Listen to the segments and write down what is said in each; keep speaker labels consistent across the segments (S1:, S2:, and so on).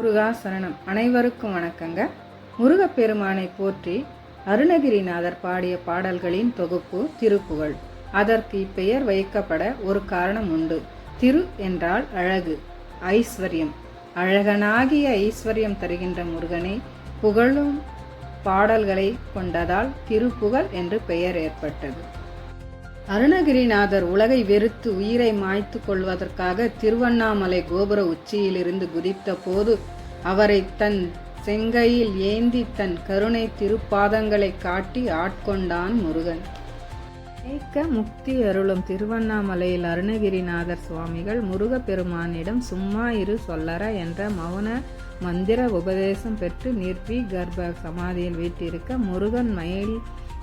S1: முருகா சரணம். அனைவருக்கும் வணக்கங்க. முருகப்பெருமானை போற்றி அருணகிரிநாதர் பாடிய பாடல்களின் தொகுப்பு திருப்புகழ். அதற்கு இப்பெயர் வைக்கப்பட ஒரு காரணம் உண்டு. திரு என்றால் அழகு ஐஸ்வர்யம். அழகனாகிய ஐஸ்வர்யம் தருகின்ற முருகனை புகழும் பாடல்களை கொண்டதால் திருப்புகழ் என்று பெயர் ஏற்பட்டது. அருணகிரிநாதர் உலகை வெறுத்து உயிரை மாய்த்து கொள்வதற்காக திருவண்ணாமலை கோபுர உச்சியிலிருந்து குதித்த போது அவரை தன் செங்கையில் ஏந்தி தன் கருணை திருப்பாதங்களை காட்டி ஆட்கொண்டான் முருகன். ஏக்க முக்தி அருளும் திருவண்ணாமலையில் அருணகிரிநாதர் சுவாமிகள் முருகப்பெருமானிடம் சும்மா இரு சொல்லற என்ற மௌன மந்திர உபதேசம் பெற்று நிற்பி கர்ப்ப சமாதியில் வீட்டிருக்க முருகன் மயில்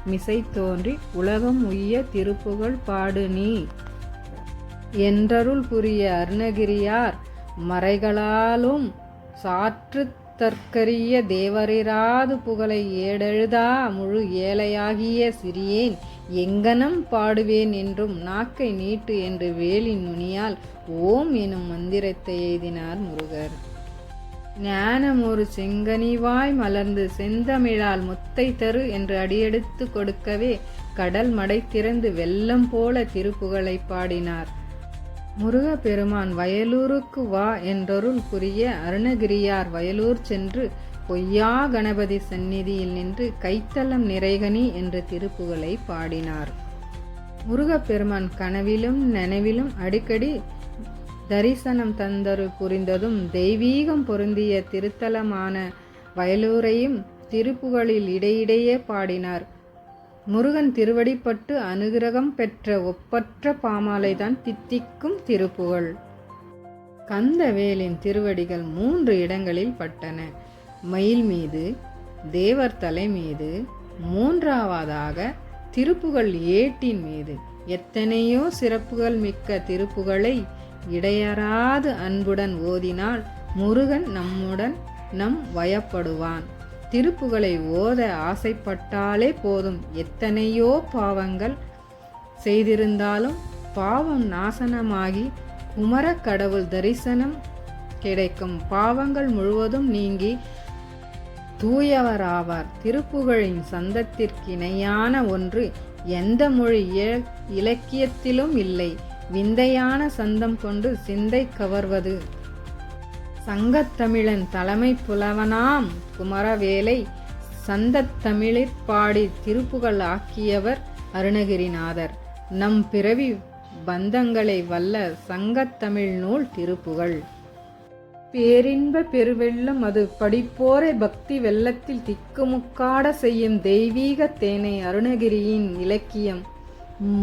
S1: மிசை தோன்றி உலகம் உய்ய திருப்புகழ் பாடு நீ. என்றருள் புரிய அருணகிரியார் மறைகளாலும் சாற்று தற்கரிய தேவரிராது புகழை ஏடெழுதா முழு ஏழையாகிய சிறியேன். எங்கனம் பாடுவேன் என்றும் நாக்கை நீட்டு என்று வேலின் நுனியால் ஓம் எனும் மந்திரத்தை எய்தினார் முருகர். ஞானம் ஒரு செங்கனிவாய் மலர்ந்து செந்தமிழால் முத்தை தரு என்று அடியெடுத்து கொடுக்கவே கடல் மடை திறந்து வெள்ளம் போல திருப்புகழை பாடினார். முருகப்பெருமான் வயலூருக்கு வா என்றொருள் புரிய அருணகிரியார் வயலூர் சென்று பொய்யா கணபதி சந்நிதியில் நின்று கைத்தலம் நிறைகனி என்ற திருப்புகளை பாடினார். முருகப்பெருமான் கனவிலும் நனவிலும் அடிக்கடி தரிசனம் தந்தரு புரிந்ததும் தெய்வீகம் பொருந்திய திருத்தலமான வயலூரையும் திருப்புகளில் இடையிடையே பாடினார். முருகன் திருவடிப்பட்டு அனுகிரகம் பெற்ற ஒப்பற்ற பாமாலைதான் தித்திக்கும் திருப்புகழ். கந்தவேலின் திருவடிகள் மூன்று இடங்களில் பட்டன. மயில் மீது தேவர் தலை மீது மூன்றாவதாக திருப்புகள் ஏட்டின் மீது. எத்தனையோ சிறப்புகள் மிக்க திருப்புகளை இடையறாது அன்புடன் ஓதினால் முருகன் நம்முடன் நம் வயப்படுவான். திருப்புகளை ஓத ஆசைப்பட்டாலே போதும். எத்தனையோ பாவங்கள் செய்திருந்தாலும் பாவம் நாசனமாகி குமர கடவுள் தரிசனம் கிடைக்கும். பாவங்கள் முழுவதும் நீங்கி தூயவராவார். திருப்புகழின் சந்தத்திற்கிணையான ஒன்று எந்த மொழி இலக்கியத்திலும் இல்லை. விந்தையான சந்தம் கொண்டு சிந்தை கவர்வது. சங்கத்தமிழன் தலைமை புலவனாம். குமரவேலை சந்தத்தமிழிற் பாடி திருப்புகள் ஆக்கியவர் அருணகிரிநாதர். நம் பிறவி பந்தங்களை வல்ல சங்கத்தமிழ் நூல் திருப்புகள் பேரின்ப பெருவெள்ளம் அது படிப்போரை பக்தி வெள்ளத்தில் திக்குமுக்காட செய்யும் தெய்வீக தேனை அருணகிரியின் இலக்கியம்.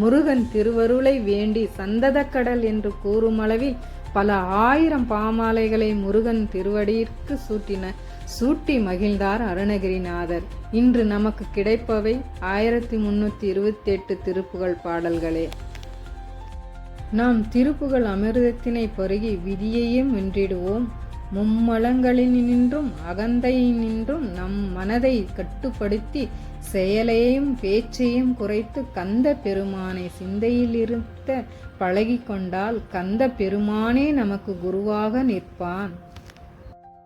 S1: முருகன் திருவருளை வேண்டி சந்ததக்கடல் என்று கூறுமளவில் பல ஆயிரம் பாமாலைகளை முருகன் திருவடியிற்கு சூட்டின சூட்டி மகிழ்ந்தார் அருணகிரிநாதர். இன்று நமக்கு கிடைப்பவை ஆயிரத்தி முன்னூத்தி இருபத்தி எட்டு திருப்புகள் பாடல்களே. நாம் திருப்புகள் அமிர்தத்தினை பருகி விதியையும் வென்றிடுவோம். மும்மலங்களினின்றும் அகந்தையினின்றும் நம் மனதை கட்டுப்படுத்தி செயலையும் பேச்சையும் குறைத்து கந்த பெருமானை சிந்தையிலிருத்த பழகி கொண்டால் கந்த பெருமானே நமக்கு குருவாக நிற்பான்.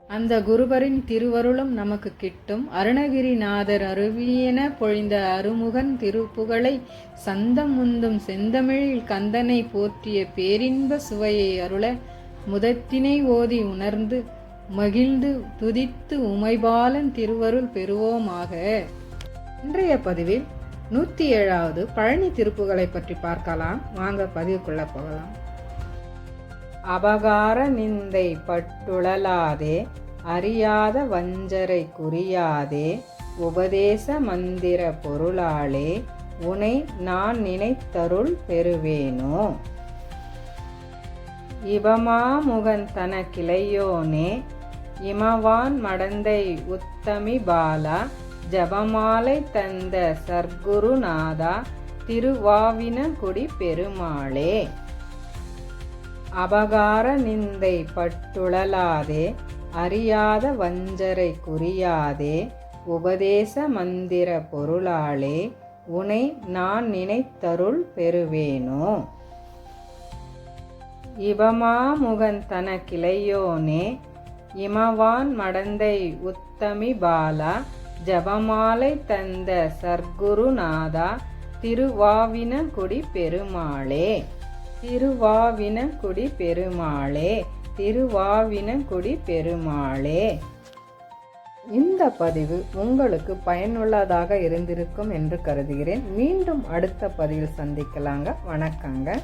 S1: அந்த குருவரின் திருவருளும் நமக்கு கிட்டும். அருணகிரிநாதர் அருவியென பொழிந்த அருமுகன் திருப்புகளை சந்தம் முந்தும் செந்தமிழில் கந்தனை போற்றிய பேரின்ப சுவையை அருள முதத்தினை ஓதி உணர்ந்து மகிழ்ந்து துதித்து உமைபாலன் திருவருள் பெறுவோமாக. இன்றைய பதிவில் நூற்றி ஏழாவது பழனி திருப்புகளை பற்றி பார்க்கலாம். வாங்க பதிவுக்குள்ள போகலாம். அபகார நிந்தை பட்டுழலாதே அறியாத வஞ்சரை குறியாதே உபதேச மந்திர பொருளாலே உனை நான் நினைத்தருள் பெறுவேனோ? இவமாமுகன் தன கிளையோனே இமவான் மடந்தை உத்தமி பாலா ஜபமாலை தந்த சர்க்குருநாதா திருவாவினகுடி பெருமாளே. அபகார நிந்தை பட்டுழலாதே அறியாத வஞ்சரை குறியாதே உபதேச மந்திர பொருளாலே உனை நான் நினைத்தருள் பெறுவேனோ? இவமாமுகன் தன கிளையோனே இமவான் மடந்தை உத்தமி பாலா ஜபமாலை தந்த சர்க்குருநாதா திருவாவினகுடி பெருமாளே. திருவாவினகுடி பெருமாளே திருவாவினகுடி பெருமாளே. இந்த பதிவு உங்களுக்கு பயனுள்ளதாக இருந்திருக்கும் என்று கருதுகிறேன். மீண்டும் அடுத்த பதிவில் சந்திக்கலாங்க. வணக்கங்க.